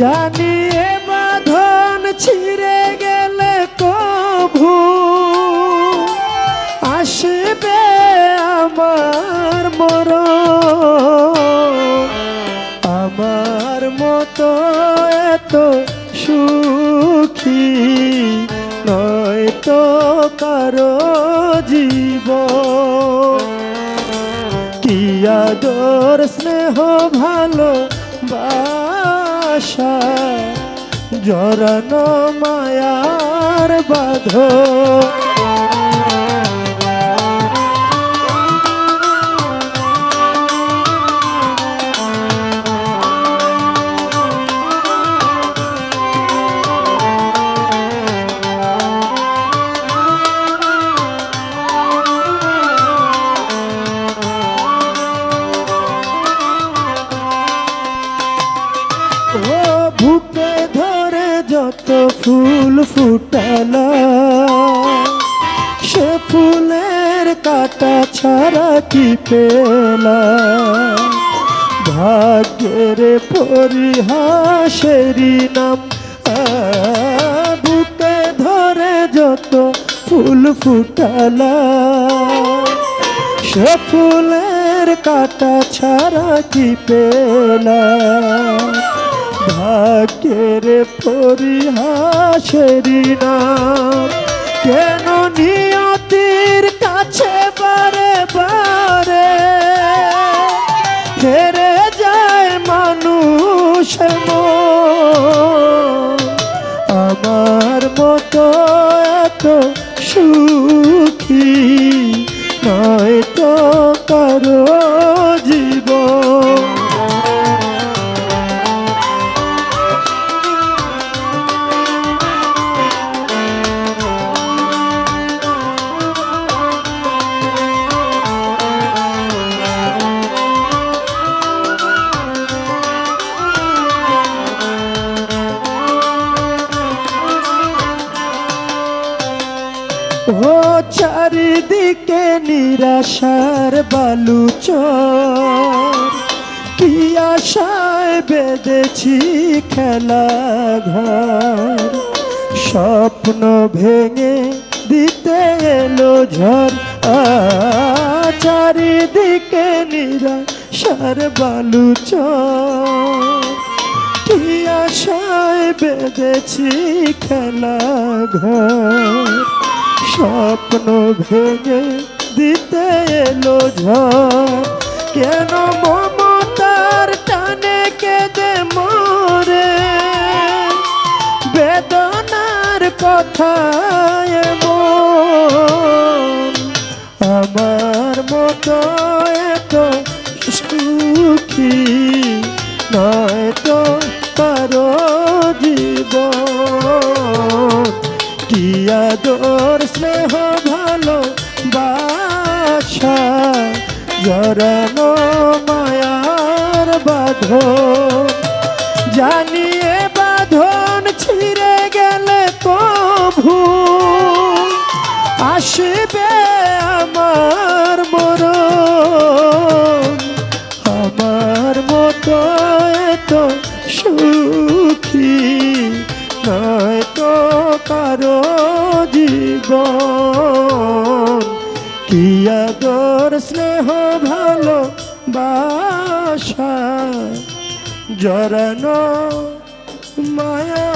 জানিয়ে বাঁধন ছিঁড়ে গেলে কভু। আসবে আমার মর আমার মতো এত সুখী নয় তো কারও জীব কি আদর স্নেহ ভালো বাসা জরানো মায়ার বাধ ফুল ফুটালা। সে ফুলের কাটা ছাড়া কি পেলা? ভাগ্যের পরিহাসেরই নাম বুকে ধরে যত ফুল ফুটালা। সে ফুলের কাটা ছাড়া কি পেলা? ভাগ্যের পরিহাসেরই নাম। কেন নিয়তির কাছে বারে বারে? হেরে যায় মানুষ আমার মতো এত সুখী নয় তো কারও ও চারিদিকে নিরাশার বালুচ কি আশায় বেঁধেছি খেলা ঘর স্বপ্ন ভেঙে দিতে এলো আ, চারিদিকে নিরাশার বালুচ কি আশায় বেঁধেছি খেলা ঘর স্বপ্ন ভেঙে দিতে এলো কেন মমতার টানে কেঁদে মরে? বেদনার কথা এমন। আমার মতো এত সুখী নয় তো কারও জীবন। কি তোর স্নেহ ভালো বাসা জরানো মায়ার বাঁধন। জানিয়ে কি আদর স্নেহ ভালো বাসা? জরানো মায়া